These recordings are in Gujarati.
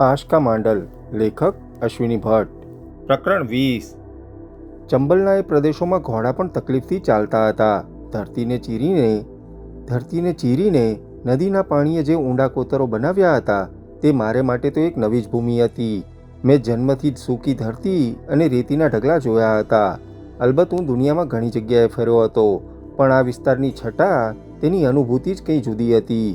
આશકા માંડલ લેખક અશ્વિની ભટ્ટ. પ્રકરણ વીસ. ચંબલના એ પ્રદેશોમાં ઘોડા પણ તકલીફથી ચાલતા હતા. ધરતીને ચીરીને ધરતીને ચીરીને નદીના પાણીએ જે ઊંડા કોતરો બનાવ્યા હતા તે મારે માટે તો એક નવી જ ભૂમિ હતી. મેં જન્મથી જ સૂકી ધરતી અને રેતીના ઢગલા જોયા હતા. અલબત્ત હું દુનિયામાં ઘણી જગ્યાએ ફર્યો હતો પણ આ વિસ્તારની છટા તેની અનુભૂતિ જ કંઈ જુદી હતી.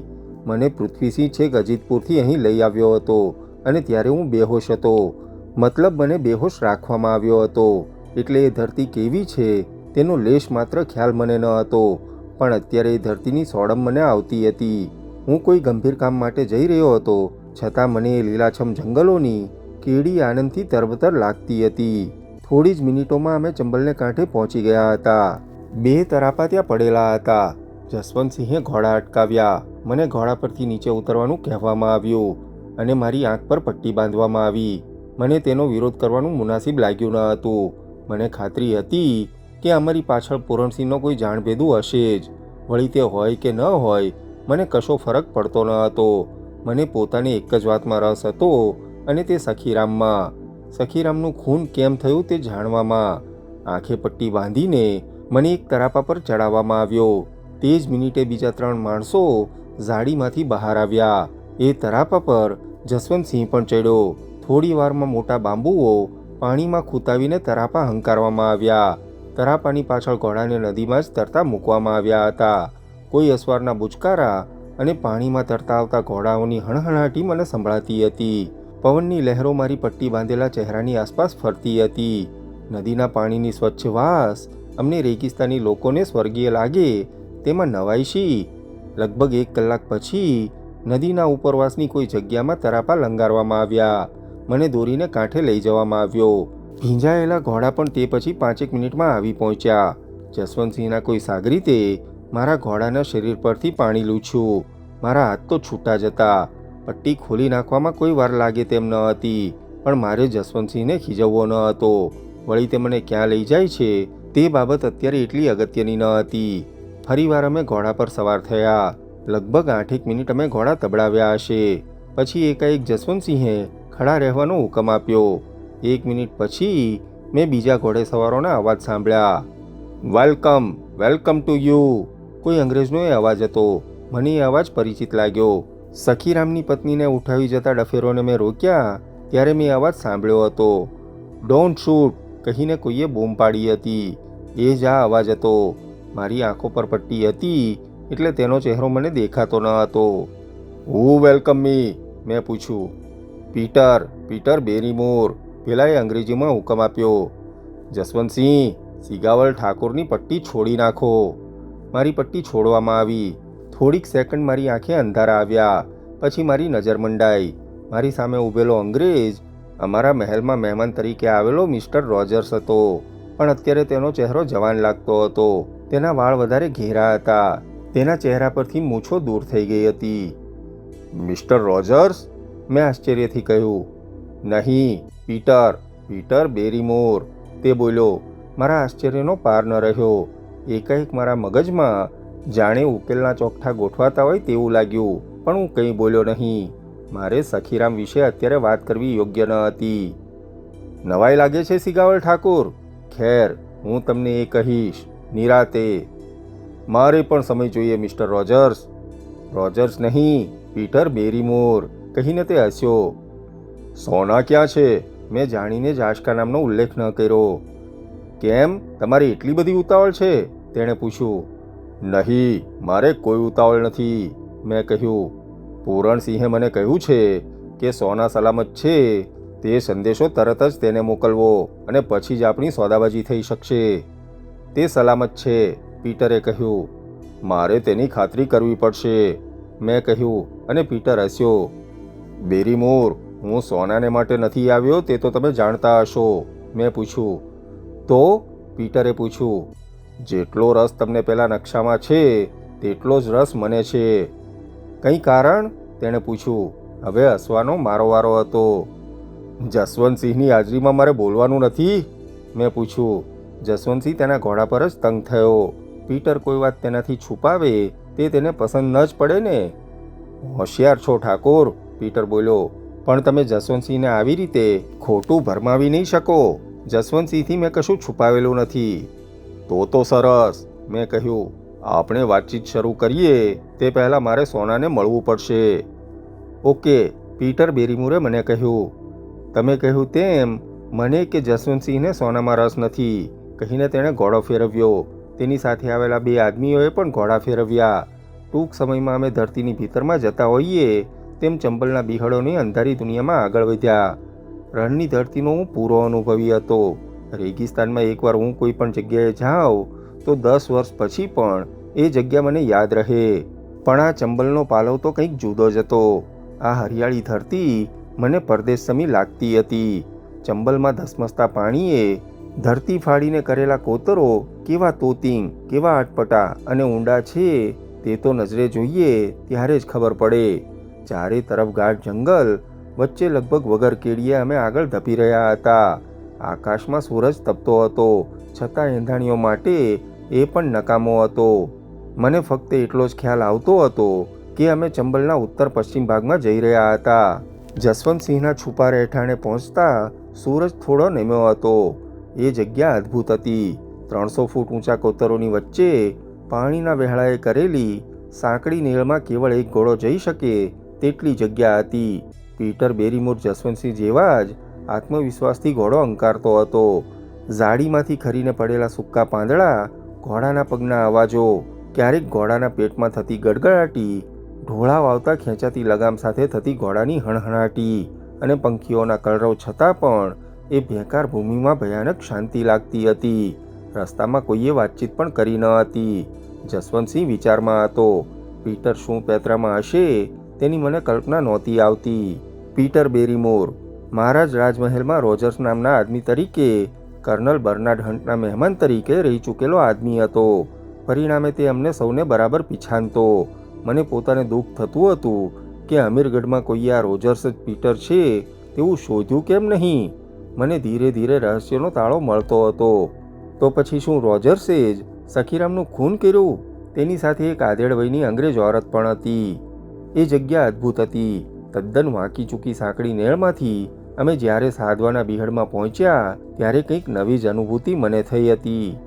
મને પૃથ્વીસિંહ છેક અજીતપુરથી અહીં લઈ આવ્યો હતો. અને ત્યારે હું બેહોશ હતો. મતલબ મને બેહોશ રાખવામાં આવ્યો હતો. એટલે એ ધરતી કેવી છે, તેનો લેશ માત્ર ખ્યાલ મને ન હતો. પણ અત્યારે એ ધરતીની સોડમ મને આવતી હતી. હું કોઈ ગંભીર કામ માટે જઈ રહ્યો હતો, છતાં મને એ લીલાછમ જંગલોની કેડી આનંદથી તરબતર લાગતી હતી. થોડી જ મિનિટોમાં અમે ચંબલને કાંઠે પહોંચી ગયા હતા. બે તરાપા ત્યાં પડેલા હતા. જસવંતસિંહે ઘોડા અટકાવ્યા. મને ઘોડા પરથી નીચે ઉતરવાનું કહેવામાં આવ્યું. અને મારી આંખ પર પટ્ટી બાંધવામાં આવી. મને તેનો વિરોધ કરવાનું મુનાસિબ લાગ્યું ન હતું. મને ખાતરી હતી કે અમારી પાછળ પૂરણસિંહનો કોઈ જાણભેદું હશે જ. વળી તે હોય કે ન હોય, મને કશો ફરક પડતો ન હતો. મને પોતાને એક જ વાતમાં રસ હતો અને તે સખીરામમાં. સખીરામનું ખૂન કેમ થયું તે જાણવામાં. આંખે પટ્ટી બાંધીને મને એક તરાપા પર ચડાવવામાં આવ્યો. તે જ મિનિટે બીજા ત્રણ માણસો ઝાડીમાંથી બહાર આવ્યા. એ તરાપા પર જસવંતસિંહ પણ ચડ્યો. થોડી વારમાં મોટા બાંબુઓ પાણીમાં ખૂતાવીને તરાપા હંકારવામાં આવ્યા. તરાપાની પાછળ ઘોડાને નદીમાં જ તરતા મૂકવામાં આવ્યા હતા. કોઈ અસવારના બુચકારા અને પાણીમાં તરતા આવતા ઘોડાઓની હણહણાટી મને સંભળાતી હતી. પવનની લહેરો મારી પટ્ટી બાંધેલા ચહેરાની આસપાસ ફરતી હતી. નદીના પાણીની સ્વચ્છ વાસ અમને રેગિસ્તાની લોકોને સ્વર્ગીય લાગે તેમાં નવાઈશી. લગભગ એક કલાક પછી નદીના ઉપરવાસની કોઈ જગ્યામાં તરાપા લંગારવામાં આવ્યા. મને દોરીને કાંઠે લઈ જવામાં આવ્યો. ભીંજાયેલા ઘોડા પણ તે પછી પાંચેક મિનિટમાં આવી પહોંચ્યા. જસવંતસિંહના કોઈ સાગરીતે મારા ઘોડાના શરીર પરથી પાણી લૂછ્યું મારા હાથ તો છૂટા જતા. પટ્ટી ખોલી નાખવામાં કોઈ વાર લાગે તેમ ન હતી, પણ મારે જસવંતસિંહને ખીજવવો ન હતો. વળી તે મને ક્યાં લઈ જાય છે? તે બાબત અત્યારે એટલી અગત્યની ન હતી. ફરીવાર અમે ઘોડા પર સવાર થયા. લગભગ આઠેક મિનિટ અમે ઘોડા તબડાવ્યા હશે. પછી એકાએક જસવંતસિંહે ખડા રહેવાનો હુકમ આપ્યો. એક મિનિટ પછી મેં બીજા ઘોડે સવારોના અવાજ સાંભળ્યા. Welcome welcome to you. કોઈ અંગ્રેજનો એ અવાજ હતો. મને એ અવાજ પરિચિત લાગ્યો. સખીરામની પત્નીને ઉઠાવી જતા ડફેરોને મેં રોક્યા ત્યારે મેં અવાજ સાંભળ્યો હતો. ડોન્ટ શૂટ કહીને કોઈએ બૂમ પાડી હતી. એ જ આ અવાજ હતો. મારી આંખો પર પટ્ટી હતી. એટલે તેનો ચહેરો મને દેખાતો ન હતો. Who welcome me? મેં પૂછ્યું. પીટર પીટર બેરીમોર પેલાએ અંગ્રેજીમાં હુકમ આપ્યો. જસવંતસિંહ, સિગાવલ ઠાકોરની પટ્ટી છોડી નાખો. મારી પટ્ટી છોડવામાં આવી. થોડીક સેકન્ડ મારી આંખે અંધારા આવ્યા. પછી મારી નજર મંડાઈ. મારી સામે ઊભેલો અંગ્રેજ, અમારા મહેલમાં મહેમાન તરીકે આવેલો મિસ્ટર રોજર્સ હતો. પણ અત્યારે તેનો ચહેરો જવાન લાગતો હતો. તેના વાળ વધારે ઘેરા હતા. તેના ચહેરા પરથી મૂછો દૂર થઈ ગઈ હતી. મિસ્ટર રોજર્સ, મેં આશ્ચર્યથી કહ્યું. નહીં, પીટર પીટર બેરીમોર. તે બોલ્યો, મારા આશ્ચર્યનો પાર ન રહ્યો. એકાએક મારા મગજમાં જાણે ઉકેલના ચોકઠા ગોઠવાતા હોય તેવું લાગ્યું, પણ હું કંઈ બોલ્યો નહીં. મારે સખીરામ વિશે અત્યારે વાત કરવી યોગ્ય ન હતી. નવાઈ લાગે છે સિગાવલ ઠાકુર. ખેર, હું તમને એ કહીશ. નિરાતે મારે પણ સમય જોઈએ, મિસ્ટર રોજર્સ. રોજર્સ નહીં, પીટર બેરીમોર. કહીને તે હસ્યો. સોના ક્યાં છે? મેં જાણીને જ આશકા નામનો ઉલ્લેખ ન કર્યો. કેમ? તમારી એટલી બધી ઉતાવળ છે? તેણે પૂછ્યું. નહીં, મારે કોઈ ઉતાવળ નથી. મેં કહ્યું પૂરણસિંહે મને કહ્યું છે કે સોના સલામત છે. તે સંદેશો તરત જ તેને મોકલવો અને પછી જ આપણી સોદાબાજી થઈ શકશે. તે સલામત છે. પીટરે કહ્યું, મારે તેની ખાતરી કરવી પડશે. મેં કહ્યું, અને પીટર હસ્યો બેરીમોર હું સોનાને માટે નથી આવ્યો, તે તો તમે જાણતા હશો. મેં પૂછ્યું, તો? પીટરે પૂછ્યું, જેટલો રસ તમને પેલા નકશામાં છે, તેટલો જ રસ મને છે. કંઈ કારણ? તેણે પૂછ્યું, હવે હસવાનો મારો વારો હતો. જસવંતસિંહની હાજરીમાં મારે બોલવાનું નથી. મેં પૂછ્યું, જસવંતસિંહ તેના ઘોડા પર જ તંગ થયો. પીટર કોઈ વાત તેનાથી છુપાવે તે તેને પસંદ ન જ પડે ને? હોશિયાર છો ઠાકોર, પીટર બોલ્યો. પણ તમે જસવંતસિંહને આવી રીતે ખોટું ભરમાવી નહીં શકો. જસવંતસિંહથી મેં કશું છુપાવેલું નથી. તો તો સરસ, મેં કહ્યું. આપણે વાતચીત શરૂ કરીએ, તે પહેલાં મારે સોનાને મળવું પડશે. ઓકે, પીટર બેરીમુરે મને કહ્યું. તમે કહ્યું તેમ, મને કે જસવંતસિંહને સોનામાં રસ નથી. કહીને તેણે ઘોડો ફેરવ્યો. તેની સાથે આવેલા બે આદમીઓએ પણ ઘોડા ફેરવ્યા. ટૂંક સમયમાં અમે ધરતીની ભીતરમાં જતા હોઈએ તેમ ચંબલના બિહળોની અંધારી દુનિયામાં આગળ વધ્યા. રણની ધરતીનો હું પૂરો અનુભવી હતો. રેગિસ્તાનમાં એકવાર હું કોઈ પણ જગ્યાએ જાઉં તો દસ વર્ષ પછી પણ એ જગ્યા મને યાદ રહે. પણ આ ચંબલનો પાલવ તો કંઈક જુદો જ હતો. આ હરિયાળી ધરતી મને પરદેશ સમી લાગતી હતી. ચંબલમાં ધસમસતા પાણીએ ધરતી ફાડીને કરેલા કોતરો કેવા તોતિંગ, કેવા અટપટા અને ઊંડા છે તે તો નજરે જોઈએ ત્યારે જ ખબર પડે. ચારે તરફ ગાઢ જંગલ, વચ્ચે લગભગ વગર કેડીએ અમે આગળ ધપી રહ્યા હતા. આકાશમાં સૂરજ તપતો હતો, છતાં એંધાણીઓ માટે એ પણ નકામો હતો. મને ફક્ત એટલો જ ખ્યાલ આવતો હતો કે અમે ચંબલના ઉત્તર પશ્ચિમ ભાગમાં જઈ રહ્યા હતા. જસવંતસિંહના છુપા રહેઠાણે પહોંચતા સૂરજ થોડો નેમ્યો હતો. એ જગ્યા અદ્ભુત હતી. ત્રણસો ફૂટ ઊંચા કોતરોની વચ્ચે પાણીના વહેળાએ કરેલી સાંકડી નીળમાં કેવળ એક ઘોડો જઈ શકે તેટલી જગ્યા હતી. પીટર બેરીમોર જસવંતસિંહ જેવા જ આત્મવિશ્વાસથી ઘોડો અંકારતો હતો. ઝાડીમાંથી ખરીને પડેલા સૂકા પાંદડા, ઘોડાના પગના અવાજો, ક્યારેક ઘોડાના પેટમાં થતી ગડગડાટી ઢોળા વાવતા ખેંચાતી લગામ સાથે થતી ઘોડાની હણહણાટી અને પંખીઓના કલરવ છતાં પણ એ ભેંકાર ભૂમિમાં ભયાનક શાંતિ લાગતી હતી. રસ્તામાં કોઈએ વાતચીત પણ કરી ન હતી. જસવંતસિંહ વિચારમાં હતો, પીટર શું પેત્રામાં હશે? તેની મને કલ્પના નહોતી આવતી. પીટર બેરીમોર, મહારાજ રાજમહેલમાં રોજર્સ નામના આદમી તરીકે, કર્નલ બર્નાર્ડ હન્ટના મહેમાન તરીકે રહી ચૂકેલો આદમી હતો. પરિણામે તે અમને સૌને બરાબર પીછાનતો મને પોતાને દુઃખ થતું હતું કે અમીરગઢમાં કોઈ આ રોજર્સ જ પીટર છે, તેવું શોધ્યું કેમ નહીં? મને ધીરે ધીરે રહસ્યનો તાળો મળતો હતો. તો પછી શું રોજર્સે જ સખીરામનું ખૂન કર્યું? તેની સાથે એક આધેડ વયની અંગ્રેજ ઓરત પણ હતી. એ જગ્યા અદ્ભુત હતી. તદ્દન વાંકી ચૂકી સાંકડી નેળમાંથી અમે જ્યારે સાધવાના બિહડમાં પહોંચ્યા, ત્યારે કંઈક નવી જ અનુભૂતિ મને થઈ હતી.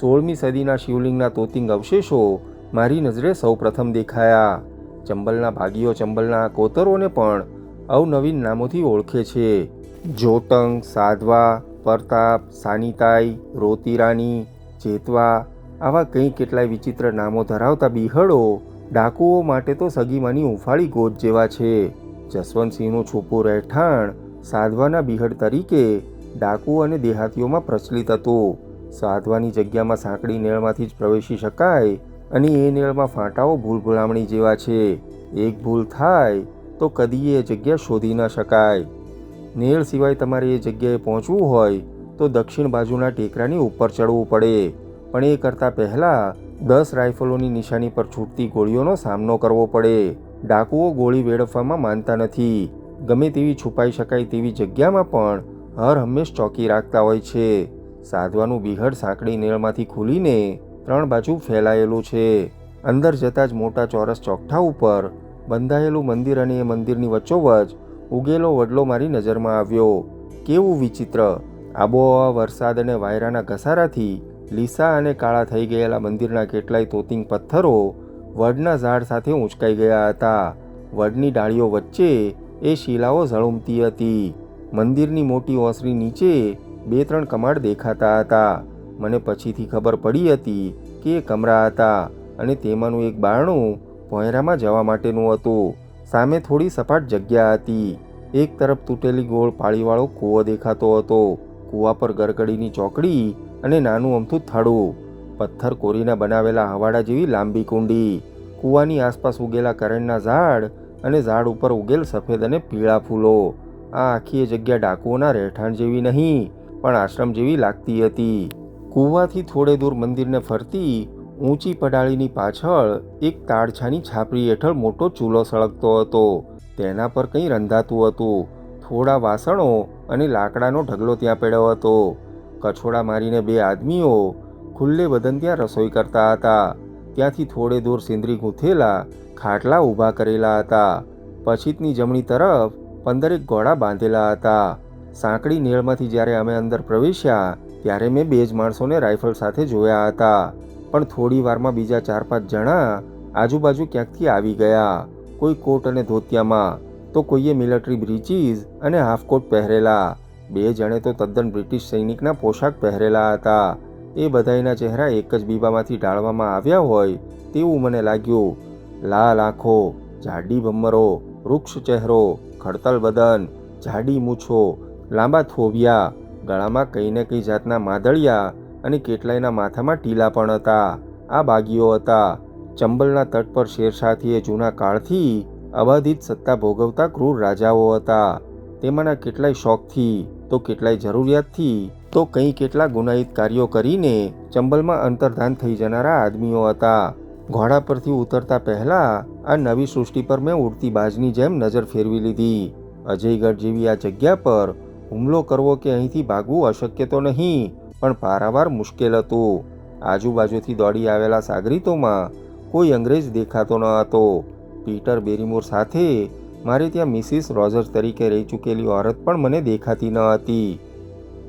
સોળમી સદીના શિવલિંગના તોતિંગ અવશેષો મારી નજરે સૌપ્રથમ દેખાયા. ચંબલના ભાગીઓ ચંબલના કોતરોને પણ અવનવીન નામોથી ઓળખે છે. જોતંગ સાધવા, પરતાપ, સાનિતાઈ, રોતીરાની, જેતવા આવા કંઈ કેટલાય વિચિત્ર નામો ધરાવતા બિહડો ડાકુઓ માટે તો સગીમાની ઉફાળી ગોદ જેવા છે. જસવંતસિંહનું છૂપું રહેઠાણ સાધવાના બિહડ તરીકે ડાકુ અને દેહાતીઓમાં પ્રચલિત હતું. સાધવાની જગ્યામાં સાંકડી નેળમાંથી જ પ્રવેશી શકાય અને એ નેળમાં ફાંટાઓ ભૂલ ભૂલામણી જેવા છે. એક ભૂલ થાય તો કદી એ જગ્યા શોધી ન શકાય. નેળ સિવાય તમારે એ જગ્યાએ પહોંચવું હોય તો દક્ષિણ બાજુના ટેકરાની ઉપર ચડવું પડે. પણ એ કરતાં પહેલાં દસ રાઇફલોની નિશાની પર છૂટતી ગોળીઓનો સામનો કરવો પડે. ડાકુઓ ગોળી વેડફવામાં માનતા નથી. ગમે તેવી છુપાઈ શકાય તેવી જગ્યામાં પણ હર હંમેશ ચોકી રાખતા હોય છે. સાધવાનું બિહડ સાંકડી નેળમાંથી ખુલીને ત્રણ બાજુ ફેલાયેલું છે. અંદર જતાં જ મોટા ચોરસ ચોકઠા ઉપર બંધાયેલું મંદિર અને એ મંદિરની વચ્ચોવચ ઉગેલો વડલો મારી નજરમાં આવ્યો. કેવું વિચિત્ર. આબોહવા, વરસાદ અને વાયરાના ઘસારાથી લીસા અને કાળા થઈ ગયેલા મંદિરના કેટલાય તોતિંગ પથ્થરો વડના ઝાડ સાથે ઊંચકાઈ ગયા હતા. વડની ડાળીઓ વચ્ચે એ શિલાઓ ઝળુમતી હતી. મંદિરની મોટી ઓસરી નીચે બે ત્રણ કમાડ દેખાતા હતા. મને પછીથી ખબર પડી હતી કે એ કમરા હતા અને તેમાંનું એક બારણું ભોંયરામાં જવા માટેનું હતું. સામે થોડી સપાટ જગ્યા હતી. એક તરફ તૂટેલી ગોળ પાળીવાળો કૂવો દેખાતો હતો. કૂવા પર ગરગડીની ચોકડી અને નાનું અમથું થાળું પથ્થર કોરીના બનાવેલા હવાડા જેવી લાંબી કુંડી. કૂવાની આસપાસ ઉગેલા કરણના ઝાડ અને ઝાડ ઉપર ઉગેલ સફેદ અને પીળા ફૂલો. આ આખી જગ્યા ડાકુઓના રહેઠાણ જેવી નહીં, પણ આશ્રમ જેવી લાગતી હતી. કૂવાથી થોડે દૂર મંદિરને ફરતી ઊંચી પડાળીની પાછળ એક તાડછાની છાપરી હેઠળ મોટો ચૂલો સળગતો હતો. તેના પર કંઈ રંધાતું હતું. થોડા વાસણો અને લાકડાનો ઢગલો ત્યાં પડ્યો હતો. કછોડા મારીને બે આદમીઓ ખુલ્લે બદન ત્યાં રસોઈ કરતા હતા. ત્યાંથી થોડે દૂર સિંદરી ગૂંથેલા, ખાટલા ઊભા કરેલા હતા. પછીતની જમણી તરફ પંદરેક ઘોડા બાંધેલા હતા. સાંકડી નેળમાંથી જ્યારે અમે અંદર પ્રવેશ્યા, ત્યારે મેં બે જ માણસોને રાઇફલ સાથે જોયા હતા. પણ થોડી વારમાં બીજા ચાર પાંચ જણા આજુબાજુ ક્યાંકથી આવી ગયા? કોઈ કોટ અને ધોતિયામાં, તો કોઈએ મિલિટરી બ્રીચીસ અને હાફકોટ પહેરેલા. બે જણે તો તદ્દન બ્રિટિશ સૈનિકના પોશાક પહેરેલા હતા. એ બધાયના ચહેરા એક જ બીબામાંથી ઢાળવામાં આવ્યા હોય તેવું મને લાગ્યું. લાલ આંખો, જાડી ભમરો, વૃક્ષ ચહેરો, ખડતલ બદન, જાડી મૂછો, લાંબા થોભિયા, ગળામાં કંઈ ને કંઈ જાતના માદળિયા અને કેટલાયના માથામાં ટીલા પણ હતા. આ બાગીઓ હતા. ચંબલના તટ પર શેરશાહથીએ જૂના કાળથી અબાધિત સત્તા ભોગવતા ક્રૂર રાજાઓ હતા. તેમાંના કેટલાય શોખથી, તો કેટલાય જરૂરિયાતથી, તો કંઈ કેટલા ગુનાહિત કાર્યો કરીને ચંબલમાં અંતર્ધાન થઈ જનારા આદમીઓ હતા. ઘોડા પરથી ઉતરતા પહેલા આ નવી સૃષ્ટિ પર મેં ઉડતી બાજની જેમ નજર ફેરવી લીધી. અજયગઢ જેવી આ જગ્યા પર હુમલો કરવો કે અહીંથી ભાગવું અશક્ય તો નહીં પણ પારાવાર મુશ્કેલ હતું. આજુબાજુથી દોડી આવેલા સાગરીતોમાં કોઈ અંગ્રેજ દેખાતો ન હતો. પીટર બેરીમોર સાથે મારે ત્યાં મિસિસ રોજર્સ તરીકે રહી ચૂકેલી ઓરત પણ મને દેખાતી ન હતી.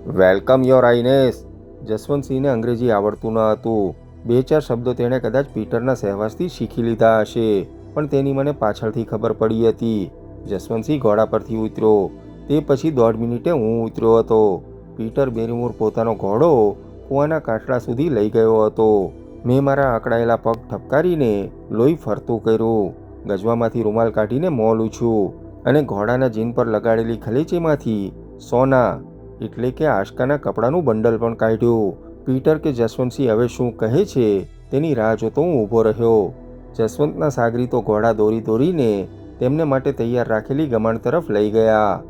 વેલકમ, યોર આઈનેસ જસવંતસિંહને અંગ્રેજી આવડતું ન હતું. બે ચાર શબ્દો તેણે કદાચ પીટરના સહેવાસથી શીખી લીધા હશે, પણ તેની મને પાછળથી ખબર પડી હતી. જસવંતસિંહ ઘોડા પરથી ઉતર્યો. તે પછી દોઢ મિનિટે હું ઉતર્યો હતો. પીટર બેરીમોર પોતાનો ઘોડો કૂવાના કાંઠડા સુધી લઈ ગયો હતો. મેં મારા અકળાયેલા પગ ઠપકારીને લોહી ફરતું કર્યું. ગજવામાંથી રૂમાલ કાઢીને મોં લૂછ્યું અને ઘોડાના જીન પર લગાડેલી ખલેચીમાંથી સોના, એટલે કે આશકાના કપડાનું બંડલ પણ કાઢ્યું. પીટર કે જસવંતસિંહ હવે શું કહે છે તેની રાહ જોતો હું ઊભો રહ્યો. જસવંતના સાગરીતો ઘોડા દોરી દોરીને તેમને માટે તૈયાર રાખેલી ગમણ તરફ લઈ ગયા.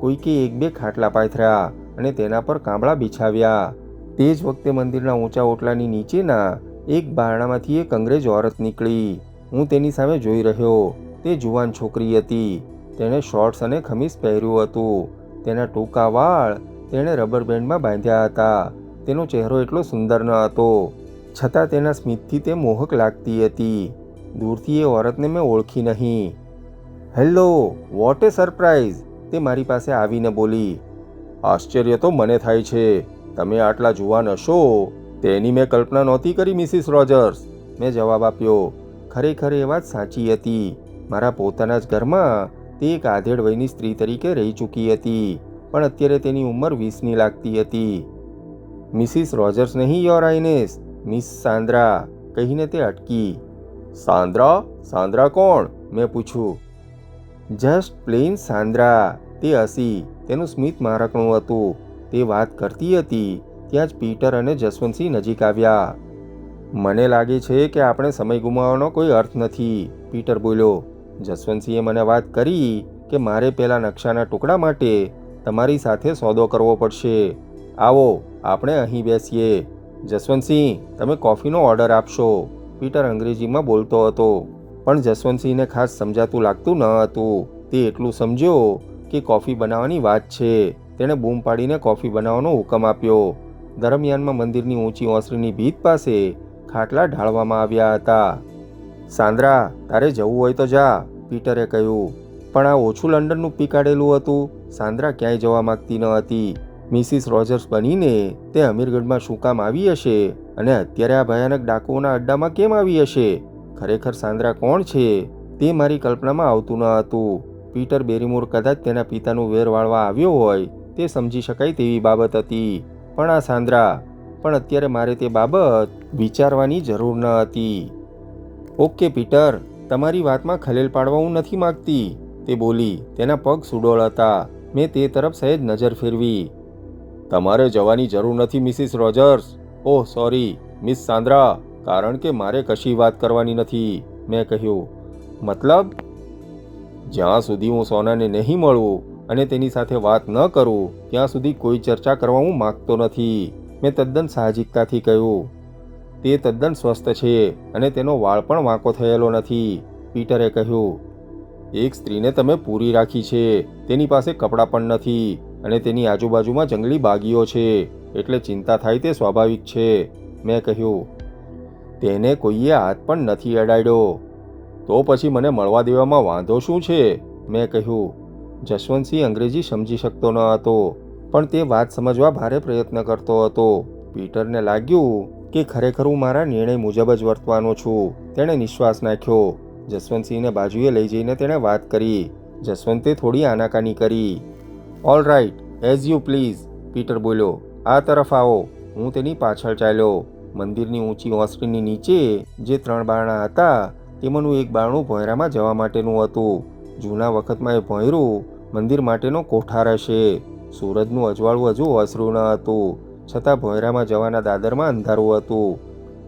કોઈકે એક બે ખાટલા પાથર્યા. અને તેના પર કાંબળા બિછાવ્યા. તે જ વખતે મંદિરના ઊંચા ઓટલાની નીચેના એક બારણામાંથી એક અંગ્રેજ ઓરત નીકળી. હું તેની સામે જોઈ રહ્યો. તે જુવાન છોકરી હતી. તેણે શોર્ટ્સ અને ખમીસ પહેર્યું હતું. તેના ટૂંકા વાળ તેણે રબર બેન્ડમાં બાંધ્યા હતા. તેનો ચહેરો એટલો સુંદર ન હતો. છતાં તેના સ્મિતથી તે મોહક લાગતી હતી. દૂરથી એ ઓરતને મેં ઓળખી નહીં. હેલો વોટ એ સરપ્રાઇઝ તે મારી પાસે આવીને બોલી. આશ્ચર્ય તો મને થાય છે. તમે આટલા જુવાન હશો, તેની મેં કલ્પના નહોતી કરી, મિસિસ રોજર્સ. મેં જવાબ આપ્યો, ખરેખર એ વાત સાચી હતી. મારા પોતાના જ ઘરમાં તે એક આધેડ વયની સ્ત્રી તરીકે રહી ચૂકી હતી, પણ અત્યારે તેની ઉંમર વીસની લાગતી હતી. મિસિસ રોજર્સ નહીં, યોર આઈનેસ મિસ સાંદ્રા, કહીને તે અટકી. સાંદ્રા? સાંદ્રા કોણ? મેં પૂછ્યું. Just plain Sandra. તે હસી, તેનું સ્મિત મારકણું હતું. તે વાત કરતી હતી, ત્યાં જ પીટર અને જસવંતસિંહ નજીક આવ્યા. મને લાગે છે કે આપણે સમય ગુમાવવાનો કોઈ અર્થ નથી, પીટર બોલ્યો. જસવંતસિંહે મને વાત કરી કે મારે પેલા નકશાના ટુકડા માટે તમારી સાથે સોદો કરવો પડશે. આવો, આપણે અહીં બેસીએ. જસવંતસિંહ, તમે કોફીનો ઓર્ડર આપશો, પીટર અંગ્રેજીમાં બોલતો હતો. પણ જસવંતસિંહને ખાસ સમજાતું લાગતું ન હતું. તે એટલું સમજ્યો કે કોફી બનાવવાની વાત છે. તેણે બૂમ પાડીને કોફી બનાવવાનો હુકમ આપ્યો. દરમિયાનમાં મંદિરની ઊંચી ઓસરીની ભીત પાસે ખાટલા ઢાળવામાં આવ્યા હતા. સાંદ્રા, તારે જવું હોય તો જા, પીટરે કહ્યું. પણ આ ઓછું લંડનનું પી કાઢેલું હતું. સાંદ્રા ક્યાંય જવા માગતી ન હતી. મિસિસ રોજર્સ બનીને તે અમીરગઢમાં શું કામ આવી હશે? અને અત્યારે આ ભયાનક ડાકુઓના અડ્ડામાં કેમ આવી હશે? ખરેખર સાંદ્રા કોણ છે? તે મારી કલ્પનામાં આવતું ન હતું. પીટર બેરીમોર કદાચ તેના પિતાનું વેર વાળવા આવ્યો હોય, તે સમજી શકાય તેવી બાબત હતી. પણ આ સાંદ્રા, પણ અત્યારે મારે તે બાબત વિચારવાની જરૂર ન હતી. ઓકે, પીટર, તમારી વાતમાં ખલેલ પાડવા હું નથી માગતી, તે બોલી. તેના પગ સુડોળ હતા. મેં તે તરફ સહેજ નજર ફેરવી. તમારે જવાની જરૂર નથી, Mrs Rogers. Oh, sorry, miss Sandra, કારણ કે મારે કશી વાત કરવાની નથી, મેં કહ્યું. મતલબ? જ્યાં સુધી હું સોનાને નહીં મળું અને તેની સાથે વાત ન કરું, ત્યાં સુધી કોઈ ચર્ચા કરવા હું માગતો નથી. મેં તદ્દન સાહજિકતાથી કહ્યું, તે તદ્દન સ્વસ્થ છે અને તેનો વાળ પણ વાંકો થયેલો નથી. પીટરે કહ્યું, એક સ્ત્રીને તમે પૂરી રાખી છે, તેની પાસે કપડાં પણ નથી અને તેની આજુબાજુમાં જંગલી બાગીઓ છે, એટલે ચિંતા થાય તે સ્વાભાવિક છે. મેં કહ્યું, તેને કોઈએ હાથ પણ નથી અડાડ્યો. તો પછી મને મળવા દેવામાં વાંધો શું છે? મેં કહ્યું જશવંતસિંહ અંગ્રેજી સમજી શકતો ન હતો, પણ તે વાત સમજવા ભારે પ્રયત્ન કરતો હતો. પીટરને લાગ્યું કે ખરેખર હું મારા નિર્ણય મુજબ જ વર્તવાનો છું. તેણે નિશ્વાસ નાખ્યો. જસવંતસિંહને બાજુએ લઈ જઈને તેણે વાત કરી. જસવંતે થોડી આનાકાની કરી. All right as you please Peter બોલ્યો. આ તરફ આવો. હું તેની પાછળ ચાલ્યો. મંદિરની ઊંચી ઓસરીની નીચે, જે ત્રણ બારણા હતા તેમાંનું એક બારણું ભોંયરામાં જવા માટેનું હતું. જૂના વખતમાં એ ભોંયરું મંદિર માટેનો કોઠાર હશે. સૂરજનું અજવાળું હજુ અસરું ન હતું. છતાં ભોંયરામાં જવાના દાદરમાં અંધારું હતું.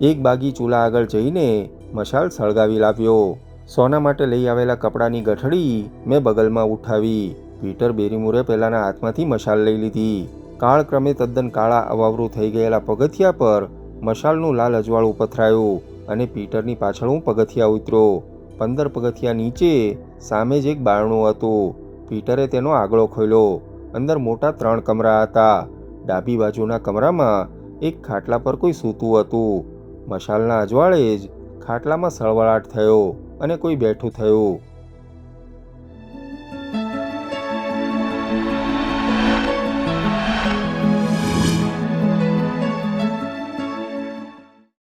એક બાગી ચૂલા આગળ જઈને મશાલ સળગાવી લાવ્યો. સોના માટે લઈ આવેલા કપડાની ગઠડી મેં બગલમાં ઉઠાવી. પીટર બેરીમુરે પહેલાંના હાથમાંથી મશાલ લઈ લીધી. કાળક્રમે તદ્દન કાળા અવાવરું થઈ ગયેલા પગથિયા પર મશાલનું લાલ અજવાળું પથરાયું. અને પીટરની પાછળ હું પગથિયા ઉતર્યો. પંદર પગથિયા નીચે સામે જ એક બારણું હતું. પીટરે તેનો આગળો ખોલ્યો અંદર મોટા ત્રણ કમરા હતા. ડાબી બાજુના કમરામાં એક ખાટલા પર કોઈ સૂતું હતું. મશાલના અજવાળે જ ખાટલામાં સળવળાટ થયો અને કોઈ બેઠું થયું.